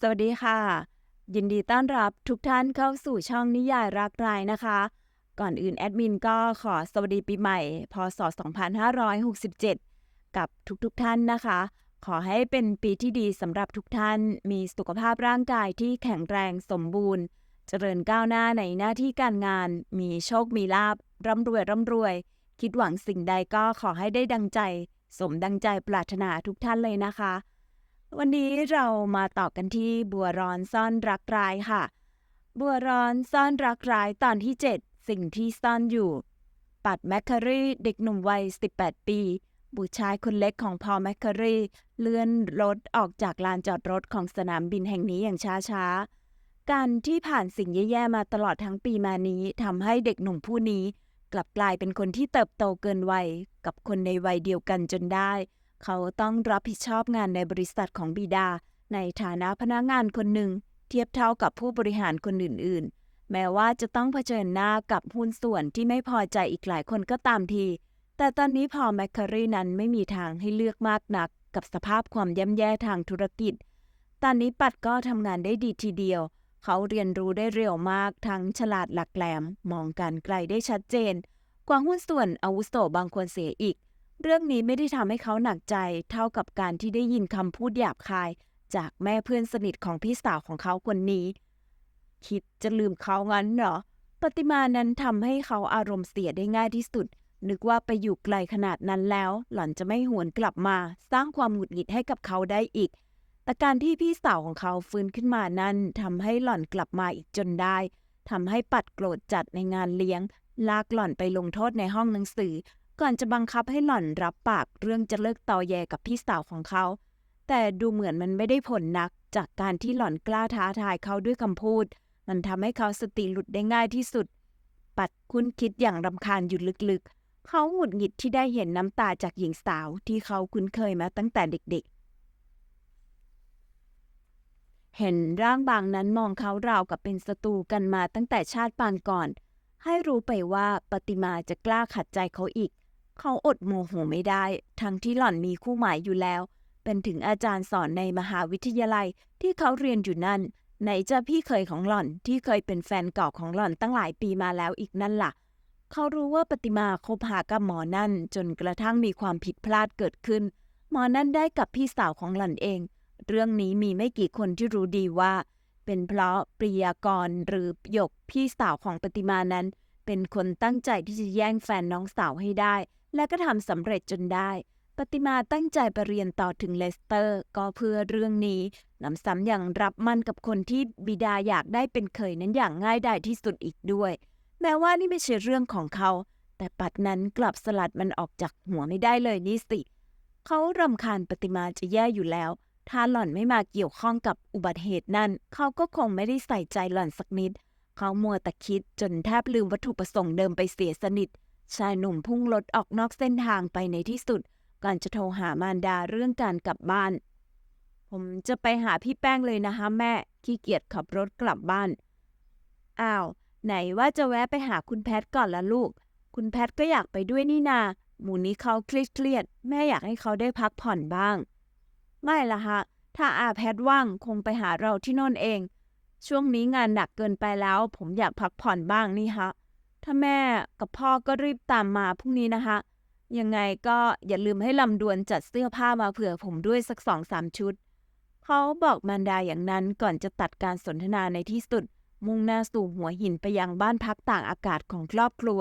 สวัสดีค่ะ ยินดีต้อนรับทุกท่านเข้าสู่ช่องนิยายรักรายนะคะ ก่อนอื่นแอดมินก็ขอสวัสดีปีใหม่ พศ 2567 กับทุกๆทท่านนะคะ ขอให้เป็นปีที่ดีสำหรับทุกท่าน มีสุขภาพร่างกายที่แข็งแรงสมบูรณ์ เจริญก้าวหน้าในหน้าที่การงาน มีโชคมีลาบร่ำรวยร่ำรวย คิดหวังสิ่งใดก็ขอให้ได้ดังใจ สมดังใจปรารถนาทุกท่านเลยนะคะ วันนี้เรามาต่อกันที่บัวร้อนซ่อนรักร้ายค่ะ บัวร้อนซ่อนรักร้ายตอนที่ 7 สิ่งที่ซ่อนอยู่ ปัดแมคคารีเด็กหนุ่มวัย 18 ปี บุตรชายคนเล็กของพอแมคคารีเลื่อนรถออกจากลานจอดรถของสนามบินแห่งนี้อย่างช้าๆ การที่ผ่านสิ่งแย่ๆมาตลอดทั้งปีมานี้ทำให้เด็กหนุ่มผู้นี้ กลับกลายเป็นคนที่เติบโตเกินวัยกับคนในวัยเดียวกันจนได้ เขาต้องรับผิดชอบงานในบริษัทของบิดา ในฐานะพนักงานคนหนึ่ง เทียบเท่ากับผู้บริหารคนอื่น ๆ แม้ว่าจะต้องเผชิญหน้ากับหุ้นส่วนที่ไม่พอใจอีกหลายคนก็ตามที แต่ตอนนี้พอแมคคารีนั้นไม่มีทางให้เลือกมากนัก กับสภาพความย่ำแย่ทางธุรกิจ ตอนนี้ปัดก็ทำงานได้ดีทีเดียว เขาเรียนรู้ได้เร็วมากทั้งฉลาดหลักแหลม มองการไกลได้ชัดเจน กว่าหุ้นส่วนอาวุโสบางคนเสียอีก เรื่องนี้ไม่ได้ทำให้เขาหนักใจเท่ากับการที่ได้ยินคำพูดหยาบคาย จากแม่เพื่อนสนิทของพี่สาวของเขาคนนี้ คิดจะลืมเขางั้นเหรอ ปฏิมานั้นทำให้เขาอารมณ์เสียได้ง่ายที่สุด นึกว่าไปอยู่ไกลขนาดนั้นแล้ว หล่อนจะไม่หวนกลับมา สร้างความหงุดหงิดให้กับเขาได้อีก แต่การที่พี่สาวของเขาฟื้นขึ้นมานั้นทำให้หล่อนกลับมาอีกจนได้ทำให้ปัดโกรธจัดในงานเลี้ยง ลากหล่อนไปลงโทษในห้องหนังสือ ก่อนจะบังคับให้หล่อนรับปากเรื่องจะเลิกตอแยกับพี่สาวของเขา แต่ดูเหมือนมันไม่ได้ผลนักจากการที่หล่อนกล้าท้าทายเขาด้วยคำพูด มันทำให้เขาสติหลุดได้ง่ายที่สุด ปัดคุ้นคิดอย่างรำคาญอยู่ลึกๆ เขาหงุดหงิดที่ได้เห็นน้ำตาจากหญิงสาวที่เขาคุ้นเคยมาตั้งแต่เด็กๆ เห็นร่างบางนั้นมองเขาราวกับเป็นศัตรูกันมาตั้งแต่ชาติปางก่อนให้รู้ไปว่าปฏิมาจะกล้าขัดใจเขาอีก เขาอดโมโหไม่ได้ ทั้งที่หล่อนมีคู่หมายอยู่แล้ว เป็นถึงอาจารย์สอนในมหาวิทยาลัยที่เขาเรียนอยู่นั่นไหนจะพี่เคยของหล่อนที่เคยเป็นแฟนเก่าของหล่อนตั้งหลายปีมาแล้วอีกนั่นล่ะ เขารู้ว่าปฏิมาคบหากับหมอนั่น จนกระทั่งมีความผิดพลาดเกิดขึ้น หมอนั่นได้กับพี่สาวของหล่อนเอง เรื่องนี้มีไม่กี่คนที่รู้ดีว่า เป็นเพราะปริยากรหรือหยกพี่สาวของปฏิมานั้น เป็นคนตั้งใจที่จะแย่งแฟนน้องสาวให้ได้ และก็ทำสำเร็จจนได้ ปฏิมาตั้งใจไปเรียนต่อถึงเลสเตอร์ ก็เพื่อเรื่องนี้นำซ้ำอย่างรับมั่นกับคนที่บิดาอยากได้เป็นเคยนั้นอย่างง่ายดายที่สุดอีกด้วย แม้ว่านี่ไม่ใช่เรื่องของเขา แต่ปัดนั้นกลับสลัดมันออกจากหัวไม่ได้เลยนี่สิ เขารำคาญปฏิมาจะแย่อยู่แล้ว ถ้าหล่อนไม่มาเกี่ยวข้องกับอุบัติเหตุนั่น เขาก็คงไม่ได้ใส่ใจหล่อนสักนิด เขามัวแต่คิดจนแทบลืมวัตถุประสงค์เดิมไปเสียสนิท ชายหนุ่มพุ่งรถออกนอกเส้นทางไปในที่สุด ก่อนจะโทรหามารดาเรื่องการกลับบ้าน ผมจะไปหาพี่แป้งเลยนะคะแม่ ขี้เกียจขับรถกลับบ้าน อ้าว ไหนว่าจะแวะไปหาคุณแพทก่อนละลูก คุณแพทก็อยากไปด้วยนี่นา หมูนี้เขาเครียดๆแม่อยากให้เขาได้พักผ่อนบ้าง ไม่ละฮะ ถ้าอาแพทว่างคงไปหาเราที่น่นเอง ช่วงนี้งานหนักเกินไปแล้ว ผมอยากพักผ่อนบ้างนี่ฮะ ถ้าแม่กับพ่อก็รีบตามมาพรุ่งนี้นะคะ ยังไงก็อย่าลืมให้ลำดวนจัดเสื้อผ้ามาเผื่อผมด้วยสักสองสามชุด เขาบอกมารดาอย่างนั้นก่อนจะตัดการสนทนาในที่สุด มุ่งหน้าสู่หัวหินไปยังบ้านพักต่างอากาศของครอบครัว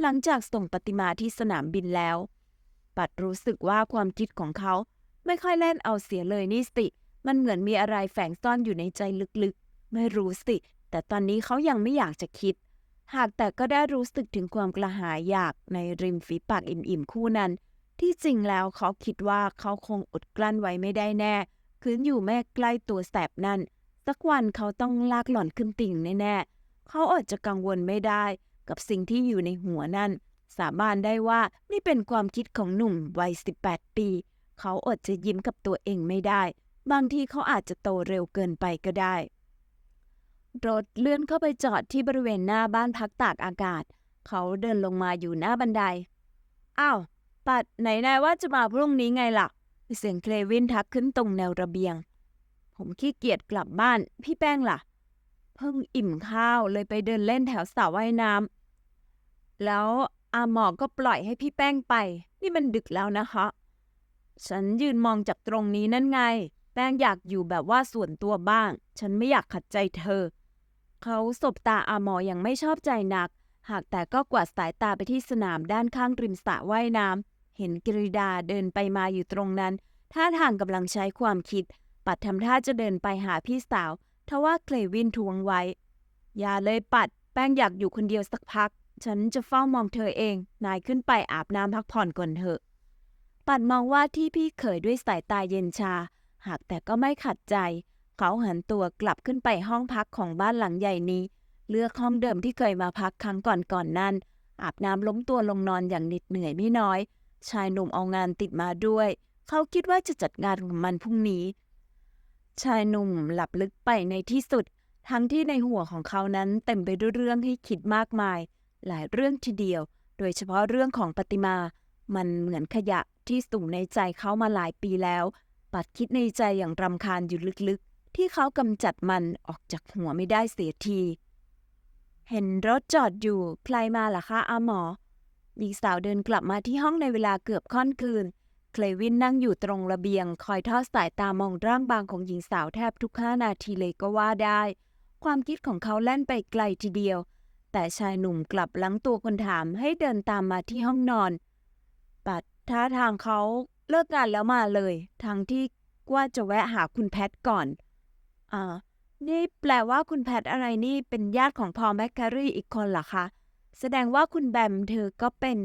หลังจากส่งปฏิมาที่สนามบินแล้ว ปัดรู้สึกว่าความคิดของเขาไม่ค่อยเล่นเอาเสียเลยนี่สิ มันเหมือนมีอะไรแฝงซ่อนอยู่ในใจลึกๆ ไม่รู้สิ แต่ตอนนี้เขายังไม่อยากจะคิด หากแต่ก็ได้รู้สึกถึงความกระหายอยากในริมฝีปากอิ่มๆคู่นั้น ที่จริงแล้วเขาคิดว่าเขาคงอดกลั้นไว้ไม่ได้แน่ คืนอยู่แม่ใกล้ตัวแสบนั่น สักวันเขาต้องลากหล่อนขึ้นติ่งแน่ๆ เขาอาจจะกังวลไม่ได้ กับสิ่งที่อยู่ในหัวนั่น สาบานได้ว่านี่เป็นความคิดของหนุ่มวัย 18 ปี เขาอดจะยิ้มกับตัวเองไม่ได้ บางทีเขาอาจจะโตเร็วเกินไปก็ได้ รถเลื่อนเข้าไปจอดที่บริเวณหน้าบ้านพักตากอากาศ เขาเดินลงมาอยู่หน้าบันได อ้าว ปัดไหนนายว่าจะมาพรุ่งนี้ไงล่ะ เสียงเคลวินทักขึ้นตรงแนวระเบียง ผมขี้เกียจกลับบ้าน พี่แป้งล่ะ เพิ่งอิ่มข้าวเลยไปเดินเล่นแถวสระว่ายน้ำ แล้วอาหมอก็ปล่อยให้พี่แป้งไป นี่มันดึกแล้วนะคะ ฉันยืนมองจากตรงนี้นั่นไง แป้งอยากอยู่แบบว่าส่วนตัวบ้าง ฉันไม่อยากขัดใจเธอ เขาสบตาอาหมออย่างไม่ชอบใจนัก หากแต่ก็กวาดสายตาไปที่สนามด้านข้างริมสระว่ายน้ำเห็นกริดาเดินไปมาอยู่ตรงนั้น ท่าทางกำลังใช้ความคิด ปัดทำท่าจะเดินไปหาพี่สาวทว่าเคลวินทวงไว้ อย่าเลยปัด แป้งอยากอยู่คนเดียวสักพัก ฉันจะเฝ้ามองเธอเอง นายขึ้นไปอาบน้ำพักผ่อนก่อนเถอะ ปัดมองว่าที่พี่เขยด้วยสายตาเย็นชา หากแต่ก็ไม่ขัดใจ เขาหันตัวกลับขึ้นไปห้องพักของบ้านหลังใหญ่นี้ เลือกห้องเดิมที่เคยมาพักครั้งก่อนก่อนๆนั้น อาบน้ำล้มตัวลงนอนอย่างเหน็ดเหนื่อยไม่น้อย ชายหนุ่มเอางานติดมาด้วย เขาคิดว่าจะจัดงานของมันพรุ่งนี้ ชายหนุ่มหลับลึกไปในที่สุด ทั้งที่ในหัวของเขานั้นเต็มไปด้วยเรื่องให้คิดมากมาย หลายเรื่องทีเดียว โดยเฉพาะเรื่องของปฏิมา มันเหมือนขยะที่สุ่มในใจเขามาหลายปีแล้ว ปัดคิดในใจอย่างรำคาญอยู่ลึกๆ ที่เขากำจัดมันออกจากหัวไม่ได้เสียที เห็นรถจอดอยู่ใครมาล่ะคะอาหมอหญิงสาวเดินกลับมาที่ห้องในเวลาเกือบค่อนคืน เคลวินนั่งอยู่ตรงระเบียง คอยทอดสายตามองร่างบางของหญิงสาวแทบทุกห้านาทีเลยก็ว่าได้ ความคิดของเขาแล่นไปไกลทีเดียว แต่ชายหนุ่มกลับลังตัวคนถามให้เดินตามมาที่ห้องนอนปัดท่าทางเขาเลิกงานแล้วมาเลย ทั้งที่ว่าจะแวะหาคุณแพทก่อน อ่า นี่แปลว่าคุณแพทอะไรนี่เป็นญาติของพอลแมคแครีอีกคนเหรอคะ แสดงว่าคุณแบมเธอก็เป็น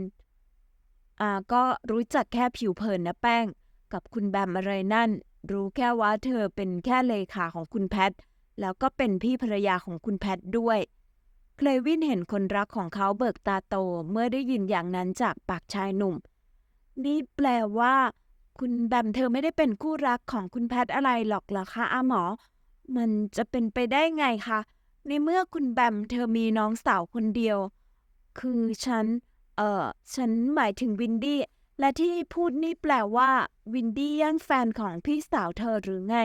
อ่า ก็รู้จักแค่ผิวเผินนะแป้ง กับคุณแบมอะไรนั่น รู้แค่ว่าเธอเป็นแค่เลขาของคุณแพท แล้วก็เป็นพี่ภรรยาของคุณแพทด้วย เคลวินเห็นคนรักของเขาเบิกตาโตเมื่อได้ยินอย่างนั้นจากปากชายหนุ่ม นี่แปลว่าคุณแบมเธอไม่ได้เป็นคู่รักของคุณแพทอะไรหรอกเหรอคะอาหมอ มันจะเป็นไปได้ไงคะ ในเมื่อคุณแบมเธอมีน้องสาวคนเดียว คือฉัน เอ่อ ฉันหมายถึงวินดี้ และที่พูดนี่แปลว่า วินดี้ยังแฟนของพี่สาวเธอหรือไง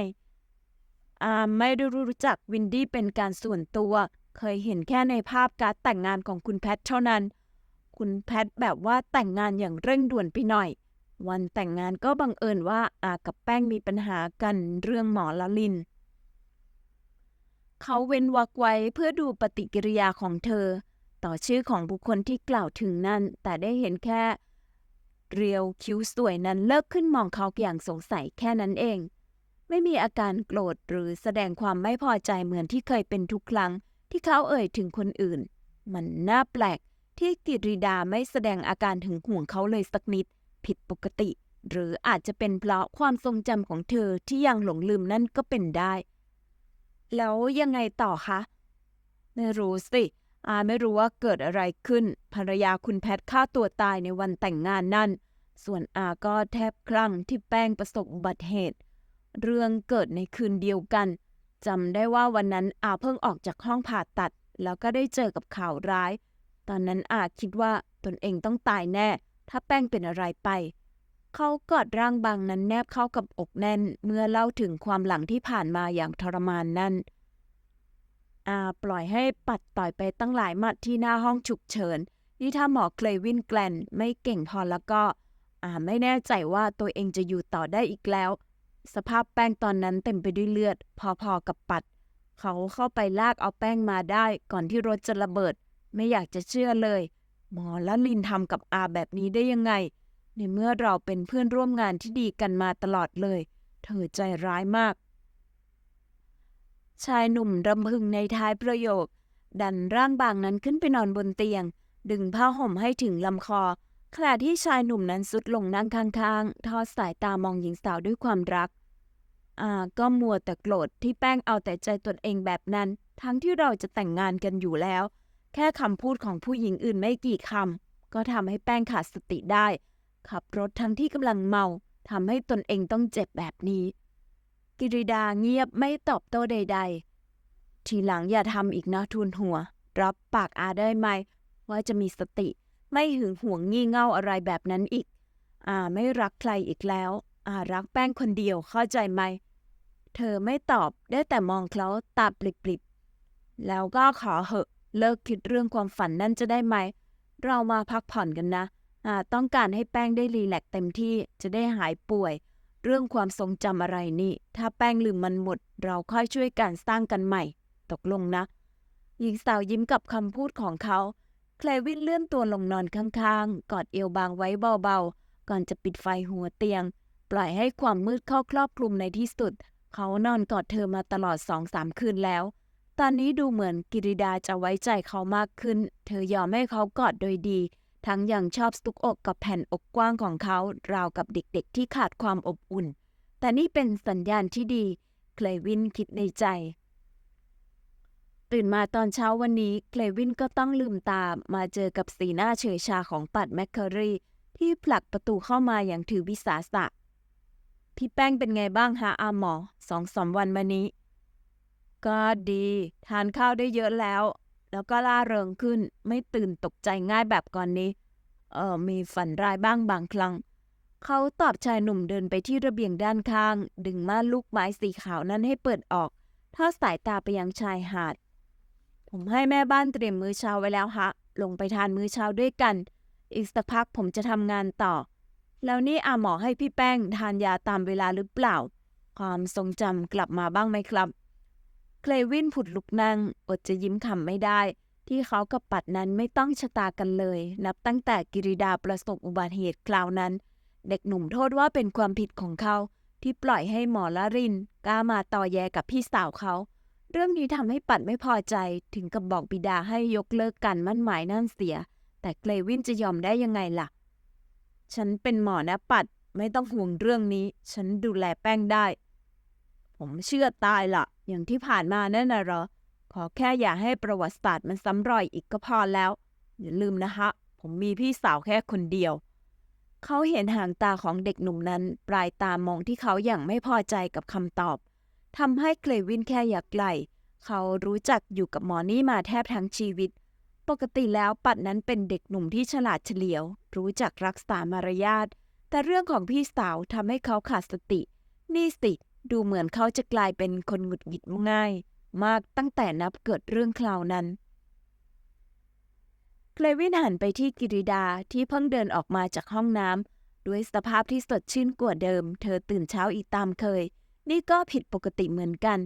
อ่า ไม่ได้รู้จักวินดี้เป็นการส่วนตัว เคยเห็นแค่ในภาพการแต่งงานของคุณแพทเท่านั้น คุณแพทแบบว่าแต่งงานอย่างเร่งด่วนไปหน่อย วันแต่งงานก็บังเอิญว่าอากับแป้งมีปัญหากันเรื่องหมอละลิน เขาเว้นวรรคไว้เพื่อดูปฏิกิริยาของเธอ ต่อชื่อของบุคคลที่กล่าวถึงนั่น แต่ได้เห็นแค่ เรียวคิ้วสวยนั้นเลิกขึ้นมองเขาอย่างสงสัยแค่นั้นเอง ไม่มีอาการโกรธหรือแสดงความไม่พอใจเหมือนที่เคยเป็นทุกครั้ง ที่เขาเอ่ยถึงคนอื่น มันน่าแปลกที่กิริดาไม่แสดงอาการถึงห่วงเขาเลยสักนิด ผิดปกติ หรืออาจจะเป็นเพราะความทรงจำของเธอที่ยังหลงลืมนั่นก็เป็นได้ แล้วยังไงต่อคะ ไม่รู้สิ อาไม่รู้ว่าเกิดอะไรขึ้น ภรรยาคุณแพทฆ่าตัวตายในวันแต่งงานนั่น ส่วนอาก็แทบคลั่งที่แป้งประสบอุบัติเหตุ เรื่องเกิดในคืนเดียวกันจำได้ว่าวันนั้นอาเพิ่งออกจากห้องผ่าตัด แล้วก็ได้เจอกับข่าวร้าย ตอนนั้นอาคิดว่าตนเองต้องตายแน่ ถ้าแป้งเป็นอะไรไป เขากอดร่างบางนั้นแนบเข้ากับอกแน่น เมื่อเล่าถึงความหลังที่ผ่านมาอย่างทรมานนั่น อาปล่อยให้ปัดต่อยไปตั้งหลายหมัดที่หน้าห้องฉุกเฉิน นี่ถ้าหมอเคลวินแกลนไม่เก่งพอแล้วก็ อาไม่แน่ใจว่าตัวเองจะอยู่ต่อได้อีกแล้ว สภาพแป้งตอนนั้นเต็มไปด้วยเลือด พอๆกับปัด เขาเข้าไปลากเอาแป้งมาได้ ก่อนที่รถจะระเบิด ไม่อยากจะเชื่อเลย หมอละลินทำกับอาแบบนี้ได้ยังไง ในเมื่อเราเป็นเพื่อนร่วมงานที่ดีกันมาตลอดเลย เธอใจร้ายมาก ชายหนุ่มรำพึงในท้ายประโยค ดันร่างบางนั้นขึ้นไปนอนบนเตียง ดึงผ้าห่มให้ถึงลำคอ ขณะที่ชายหนุ่มนั้นสุดลงนั่งข้างๆ ทอดสายตามองหญิงสาวด้วยความรักอ่าก็มัวแต่โกรธที่แป้งเอาแต่ใจตนเองแบบนั้น ทั้งที่เราจะแต่งงานกันอยู่แล้ว แค่คำพูดของผู้หญิงอื่นไม่กี่คำก็ทำให้แป้งขาดสติได้ ขับรถทั้งที่กำลังเมาทำให้ตนเองต้องเจ็บแบบนี้ กิริดาเงียบไม่ตอบโต้ใด ๆ ทีหลังอย่าทำอีกนะทุนหัว รับปากอาได้ไหม ว่าจะมีสติ ไม่หึงหวงงี่เง่าอะไรแบบนั้นอีก อาไม่รักใครอีกแล้ว อารักแป้งคนเดียวเข้าใจไหม เธอไม่ตอบได้แต่มองเขาตาปริบๆแล้วก็ขอเหอะเลิกคิดเรื่องความฝันนั่นจะได้ไหม เรามาพักผ่อนกันนะ ต้องการให้แป้งได้รีแลกซ์เต็มที่จะได้หายป่วย เรื่องความทรงจำอะไรนี่ ถ้าแป้งลืมมันหมด เราค่อยช่วยกันสร้างกันใหม่ ตกลงนะ หญิงสาวยิ้มกับคำพูดของเขาเคลวินเลื่อนตัวลงนอนข้างๆ กอดเอวบางไว้เบาๆ ก่อนจะปิดไฟหัวเตียง ปล่อยให้ความมืดเข้าครอบคลุมในที่สุด เขานอนกอดเธอมาตลอดสองสามคืนแล้ว ตอนนี้ดูเหมือนกิริดาจะไว้ใจเขามากขึ้น เธอยอมให้เขากอดโดยดี ทั้งยังชอบสตุกอกกับแผ่นอกกว้างของเขา ราวกับเด็กๆที่ขาดความอบอุ่น แต่นี่เป็นสัญญาณที่ดี เคลวินคิดในใจ ตื่นมาตอนเช้าวันนี้ เคลวินก็ต้องลืมตามาเจอกับสีหน้าเฉยชาของปัดแมคเคอรีที่ผลักประตูเข้ามาอย่างถือวิสาสะ พี่แป้งเป็นไงบ้างฮะอาหมอสองสามวันมานี้ ก็ดี ทานข้าวได้เยอะแล้ว แล้วก็ล่าเริงขึ้น ไม่ตื่นตกใจง่ายแบบก่อนนี้ เออมีฝันร้ายบ้างบางครั้ง เขาตอบชายหนุ่มเดินไปที่ระเบียงด้านข้าง ดึงม่านลูกไม้สีขาวนั้นให้เปิดออกทอดสายตาไปยังชายหาด ผมให้แม่บ้านเตรียมมื้อเช้าไว้แล้วฮะ ลงไปทานมื้อเช้าด้วยกัน อีกสักพักผมจะทำงานต่อ แล้วนี่อาหมอให้พี่แป้งทานยาตามเวลาหรือเปล่า ความทรงจำกลับมาบ้างไหมครับ เคลวินผุดลุกนั่ง อดจะยิ้มขำไม่ได้ ที่เขากับปัดนั้นไม่ต้องชะตากันเลย นับตั้งแต่กิริดาประสบอุบัติเหตุคราวนั้น เด็กหนุ่มโทษว่าเป็นความผิดของเขา ที่ปล่อยให้หมอละรินกล้ามาต่อแยกับพี่สาวเขา เรื่องนี้ทำให้ปัดไม่พอใจถึงกับบอกบิดาให้ยกเลิกการมั่นหมายนั่นเสีย แต่เกลวินจะยอมได้ยังไงล่ะ ฉันเป็นหมอนะปัดไม่ต้องห่วงเรื่องนี้ ฉันดูแลแป้งได้ ผมเชื่อตายล่ะ อย่างที่ผ่านมานั่นน่ะเหรอ ขอแค่อย่าให้ประวัติศาสตร์มันซ้ำรอยอีกก็พอแล้ว อย่าลืมนะฮะผมมีพี่สาวแค่คนเดียว เขาเห็นหางตาของเด็กหนุ่มนั้น ปลายตามองที่เขาอย่างไม่พอใจกับคำตอบทำให้เคลวินแค่อยากไกลเขารู้จักอยู่กับหมอนี่มาแทบทั้งชีวิต ปกติแล้วปัดนั้นเป็นเด็กหนุ่มที่ฉลาดเฉลียว รู้จักรักษามารยาทแต่เรื่องของพี่สาวทำให้เขาขาดสติ นี่สิ ดูเหมือนเขาจะกลายเป็นคนหงุดหงิดง่าย มากตั้งแต่นับเกิดเรื่องคราวนั้น เคลวินหันไปที่กิริดาที่เพิ่งเดินออกมาจากห้องน้ำด้วยสภาพที่สดชื่นกว่าเดิม เธอตื่นเช้าอีกตามเคย นี่ก็ผิดปกติเหมือนกัน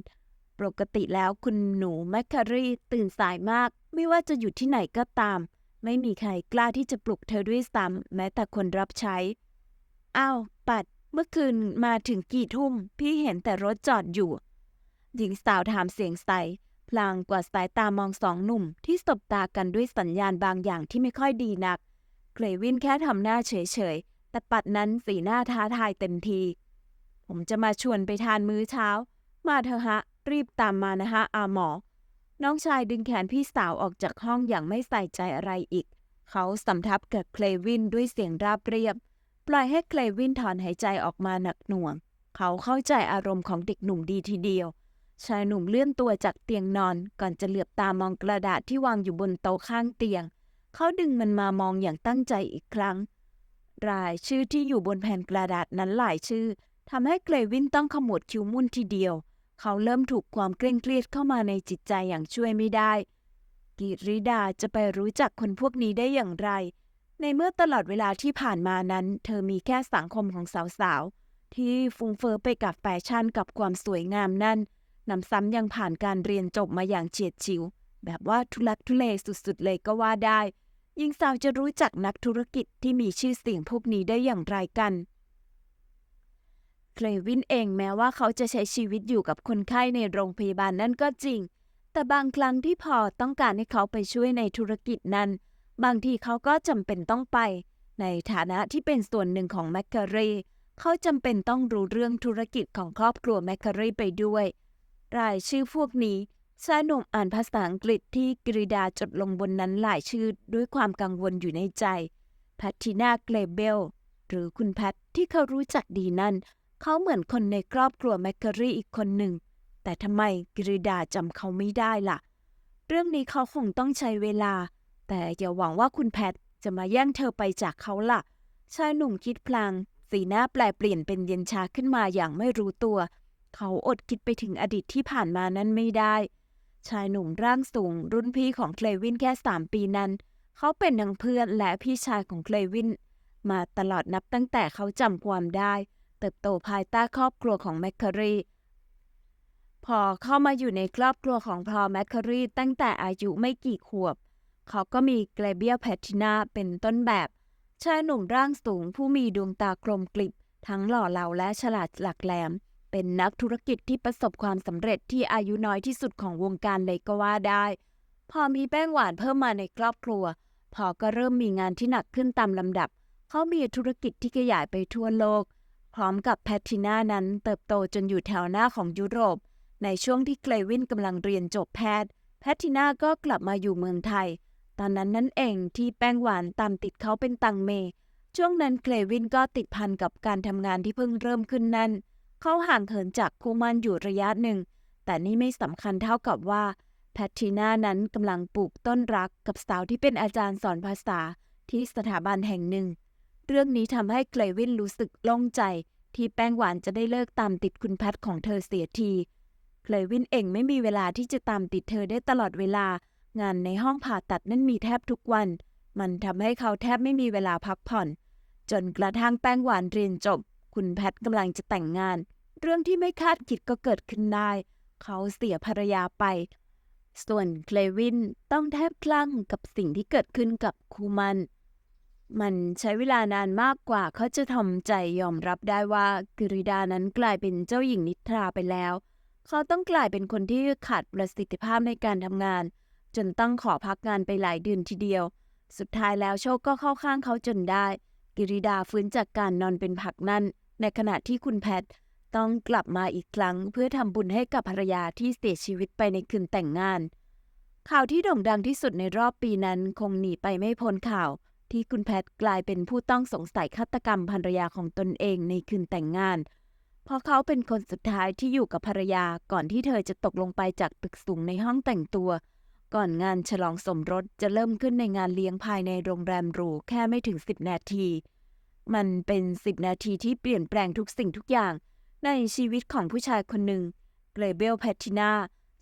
ปกติแล้วคุณหนูแมคคารีตื่นสายมาก ไม่ว่าจะอยู่ที่ไหนก็ตาม ไม่มีใครกล้าที่จะปลุกเธอด้วยซ้ำแม้แต่คนรับใช้ อ้าว ปัด เมื่อคืนมาถึงกี่ทุ่ม พี่เห็นแต่รถจอดอยู่ หญิงสาวถามเสียงใส พลางกว่าสายตามองสองหนุ่ม ที่สบตากันด้วยสัญญาณบางอย่างที่ไม่ค่อยดีนัก เกรวินแค่ทำหน้าเฉยๆ แต่ปัดนั้นสีหน้าท้าทายเต็มที ผมจะมาชวนไปทานมื้อเช้า มาเถอะฮะ รีบตามมานะฮะอาหมอ น้องชายดึงแขนพี่สาวออกจากห้องอย่างไม่ใส่ใจอะไรอีก เขาสำทับกับเคลวินด้วยเสียงราบเรียบ ปล่อยให้เคลวินถอนหายใจออกมาหนักหน่วง เขาเข้าใจอารมณ์ของเด็กหนุ่มดีทีเดียว ชายหนุ่มเลื่อนตัวจากเตียงนอน ก่อนจะเหลือบตามองกระดาษที่วางอยู่บนโต๊ะข้างเตียง เขาดึงมันมามองอย่างตั้งใจอีกครั้ง รายชื่อที่อยู่บนแผ่นกระดาษนั้นหลายชื่อทำให้เกลวินต้องขมวดคิ้วมุ่นทีเดียว เขาเริ่มถูกความเคร่งเครียดเข้ามาในจิตใจอย่างช่วยไม่ได้ กิริดาจะไปรู้จักคนพวกนี้ได้อย่างไร ในเมื่อตลอดเวลาที่ผ่านมานั้น เธอมีแค่สังคมของสาวๆ ที่ฟุ้งเฟอ้อไปกับแฟชั่นกับความสวยงามนั่นนำซ้ำยังผ่านการเรียนจบมาอย่างเฉียดฉิว แบบว่าทุลักทุเลสุดๆ เลยก็ว่าได้หญิงสาวจะรู้จักนักธุรกิจที่มีชื่อเสียงพวกนี้ได้อย่างไรกัน เคลวินเองแม้ว่าเขาจะใช้ชีวิตอยู่กับคนไข้ในโรงพยาบาลนั่นก็จริง แต่บางครั้งที่พอต้องการให้เขาไปช่วยในธุรกิจนั้น บางทีเขาก็จำเป็นต้องไป ในฐานะที่เป็นส่วนหนึ่งของแมคคารีเขาจำเป็นต้องรู้เรื่องธุรกิจของครอบครัวแมคคารีไปด้วย รายชื่อพวกนี้ชายหนุ่มอ่านภาษาอังกฤษที่กริดาจดลงบนนั้นหลายชื่อด้วยความกังวลอยู่ในใจแพทตินาเกลเบล หรือคุณแพทที่เขารู้จักดีนั่น เขาเหมือนคนในครอบครัวแมคคารีอีกคนหนึ่ง แต่ทำไมกริดาจำเขาไม่ได้ล่ะ เรื่องนี้เขาคงต้องใช้เวลา แต่อย่าหวังว่าคุณแพทจะมาแย่งเธอไปจากเขาล่ะ ชายหนุ่มคิดพลาง สีหน้าแปลเปลี่ยนเป็นเย็นชาขึ้นมาอย่างไม่รู้ตัว เขาอดคิดไปถึงอดีตที่ผ่านมานั้นไม่ได้ ชายหนุ่มร่างสูง รุ่นพี่ของเคลวินแค่สามปีนั้น เขาเป็นทั้งเพื่อนและพี่ชายของเคลวิน มาตลอดนับตั้งแต่เขาจำความได้ เติบโตภายใต้ครอบครัวของแมคคารีพอเข้ามาอยู่ในครอบครัวของพอแมคคารีตั้งแต่อายุไม่กี่ขวบ เขาก็มีเกรเบียลแพทินาเป็นต้นแบบ ชายหนุ่มร่างสูงผู้มีดวงตากลมกลิบ ทั้งหล่อเหลาและฉลาดหลักแหลม เป็นนักธุรกิจที่ประสบความสำเร็จที่อายุน้อยที่สุดของวงการเลยก็ว่าได้ พอมีแป้งหวานเพิ่มมาในครอบครัว พอก็เริ่มมีงานที่หนักขึ้นตามลำดับ เขามีธุรกิจที่ขยายไปทั่วโลก พร้อมกับแพทติน่านั้นเติบโตจนอยู่แถวหน้าของยุโรป ในช่วงที่เกลวินกำลังเรียนจบแพทย์แพทติน่าก็กลับมาอยู่เมืองไทย ตอนนั้นนั่นเองที่แป้งหวานตามติดเขาเป็นตังเม ช่วงนั้นเคลวินก็ติดพันกับการทำงานที่เพิ่งเริ่มขึ้นนั่น เขาห่างเหินจากคู่มั่นอยู่ระยะหนึ่ง แต่นี่ไม่สำคัญเท่ากับว่าแพทริน่านั้นกำลังปลูกต้นรักกับสาวที่เป็นอาจารย์สอนภาษาที่สถาบันแห่งหนึ่ง เรื่องนี้ทำให้เกลวินรู้สึกโล่งใจ ที่แป้งหวานจะได้เลิกตามติดคุณแพทของเธอเสียทีเกลวินเองไม่มีเวลาที่จะตามติดเธอได้ตลอดเวลา งานในห้องผ่าตัดนั้นมีแทบทุกวัน มันทำให้เขาแทบไม่มีเวลาพักผ่อน จนกระทั่งแป้งหวานเรียนจบ คุณแพทกำลังจะแต่งงาน เรื่องที่ไม่คาดคิดก็เกิดขึ้นได้ เขาเสียภรรยาไป ส่วนเคลวินต้องแทบคลั่งกับสิ่งที่เกิดขึ้นกับคูมัน มันใช้เวลานานมากกว่าเขาจะทำใจยอมรับได้ว่ากิริดานั้นกลายเป็นเจ้าหญิงนิทราไปแล้ว เขาต้องกลายเป็นคนที่ขาดประสิทธิภาพในการทำงาน จนต้องขอพักงานไปหลายเดือนทีเดียว สุดท้ายแล้วโชคก็เข้าข้างเขาจนได้ กิริดาฟื้นจากการนอนเป็นผักนั่น ในขณะที่คุณแพทต้องกลับมาอีกครั้งเพื่อทำบุญให้กับภรรยาที่เสียชีวิตไปในคืนแต่งงาน ข่าวที่โด่งดังที่สุดในรอบปีนั้นคงหนีไปไม่พ้นข่าว ที่คุณแพทกลายเป็นผู้ต้องสงสัยฆาตกรรมภรรยาของตนเองในคืนแต่งงาน เพราะเขาเป็นคนสุดท้ายที่อยู่กับภรรยาก่อนที่เธอจะตกลงไปจากตึกสูงในห้องแต่งตัว ก่อนงานฉลองสมรสจะเริ่มขึ้นในงานเลี้ยงภายในโรงแรมหรูแค่ไม่ถึงสิบนาที มันเป็นสิบนาทีที่เปลี่ยนแปลงทุกสิ่งทุกอย่าง ในชีวิตของผู้ชายคนหนึ่งเกรเบลแพทินา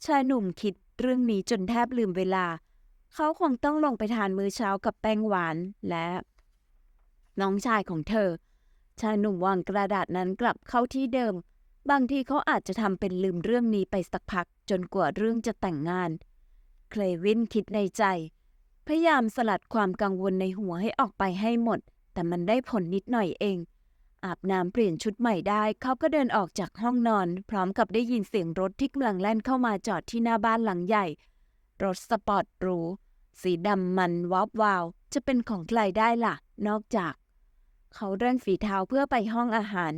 ชายหนุ่มคิดเรื่องนี้จนแทบลืมเวลา เขาคงต้องลงไปทานมื้อเช้ากับแป้งหวานและ น้องชายของเธอ ชายหนุ่มวางกระดาษนั้นกลับเข้าที่เดิม บางทีเขาอาจจะทำเป็นลืมเรื่องนี้ไปสักพัก จนกว่าเรื่องจะแต่งงานเคลวินคิดในใจ พยายามสลัดความกังวลในหัวให้ออกไปให้หมด แต่มันได้ผลนิดหน่อยเอง อาบน้ำเปลี่ยนชุดใหม่ได้ เขาก็เดินออกจากห้องนอน พร้อมกับได้ยินเสียงรถที่กำลังแล่นเข้ามาจอดที่หน้าบ้านหลังใหญ่ รถสปอร์ตหรู สีดำมันวอบวาว จะเป็นของใครได้ล่ะ นอกจาก เขาเร่งฝีเท้าเพื่อไปห้องอาหาร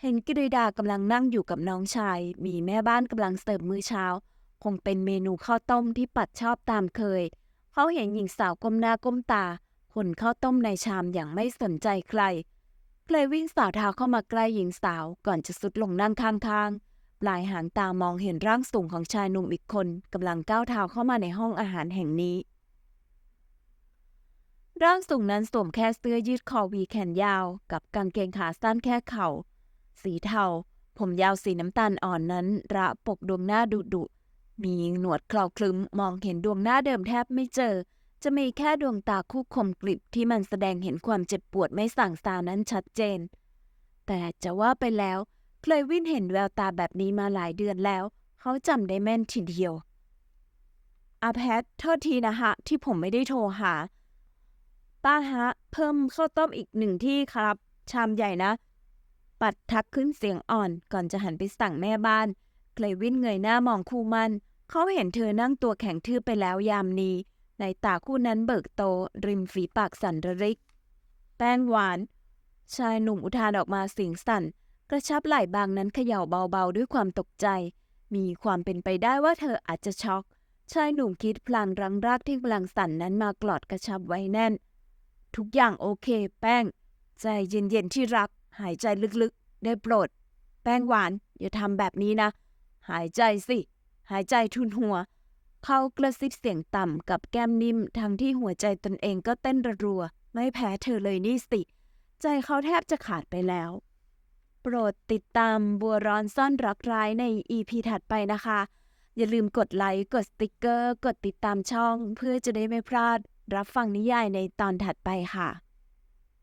เห็นกิริดากำลังนั่งอยู่กับน้องชาย มีแม่บ้านกำลังเสิร์ฟมื้อเช้า คงเป็นเมนูข้าวต้มที่ปัดชอบตามเคย เขาเห็นหญิงสาวก้มหน้าก้มตาคนข้าวต้มในชามอย่างไม่สนใจใครเลยวิ่งสาวเท้าเข้ามาใกล้หญิงสาวก่อนจะสุดลงนั่งข้างๆ ปลายหางตามองเห็นร่างสูงของชายหนุ่มอีกคนกำลังก้าวเท้าเข้ามาในห้องอาหารแห่งนี้ ร่างสูงนั้นสวมแค่เสื้อยืดคอวีแขนยาว กับกางเกงขาสั้นแค่เข่า สีเทา ผมยาวสีน้ำตาลอ่อนนั้น ระปกดวงหน้าดุดุ มีหนวดเคลาคลึมมองเห็นดวงหน้าเดิมแทบไม่เจอ จะมีแค่ดวงตาคู่คมกริบที่มันแสดงเห็นความเจ็บปวดไม่สั่งสานั้นชัดเจน แต่จะว่าไปแล้ว เคลวินเห็นแววตาแบบนี้มาหลายเดือนแล้ว เขาจำได้แม่นทีเดียวอาแพทโทษทีนะฮะ ที่ผมไม่ได้โทรหา ป้าฮะ เพิ่มข้าวต้มอีกหนึ่งที่ครับ ชามใหญ่นะ ปัดทักขึ้นเสียงอ่อนก่อนจะหันไปสั่งแม่บ้าน เคลวินเงยหน้ามองคู่มัน เขาเห็นเธอนั่งตัวแข็งทื่อไปแล้วยามนี้ในตาคู่นั้นเบิกโต ริมฝีปากสั่นระริก แป้งหวาน ชายหนุ่มอุทานออกมาเสียงสั่น กระชับไหล่บางนั้นเขย่าเบาๆด้วยความตกใจ มีความเป็นไปได้ว่าเธออาจจะช็อก ชายหนุ่มคิดพลางรังรากที่กำลังสั่นนั้นมากลอดกระชับไว้แน่น ทุกอย่างโอเค แป้ง ใจเย็นๆที่รัก หายใจลึกๆ ได้โปรด แป้งหวาน อย่าทำแบบนี้นะ หายใจสิ หายใจทุนหัว เขากระซิบเสียงต่ำกับแก้มนิ่มทั้งที่หัวใจตนเองก็เต้นระรัว ไม่แพ้เธอเลยนี่สิ ใจเขาแทบจะขาดไปแล้ว โปรดติดตามบัวร้อนซ่อนรักร้ายใน EP ถัดไปนะคะ อย่าลืมกดไลค์ กดสติกเกอร์ กดติดตามช่อง เพื่อจะได้ไม่พลาดรับฟังนิยายในตอนถัดไปค่ะ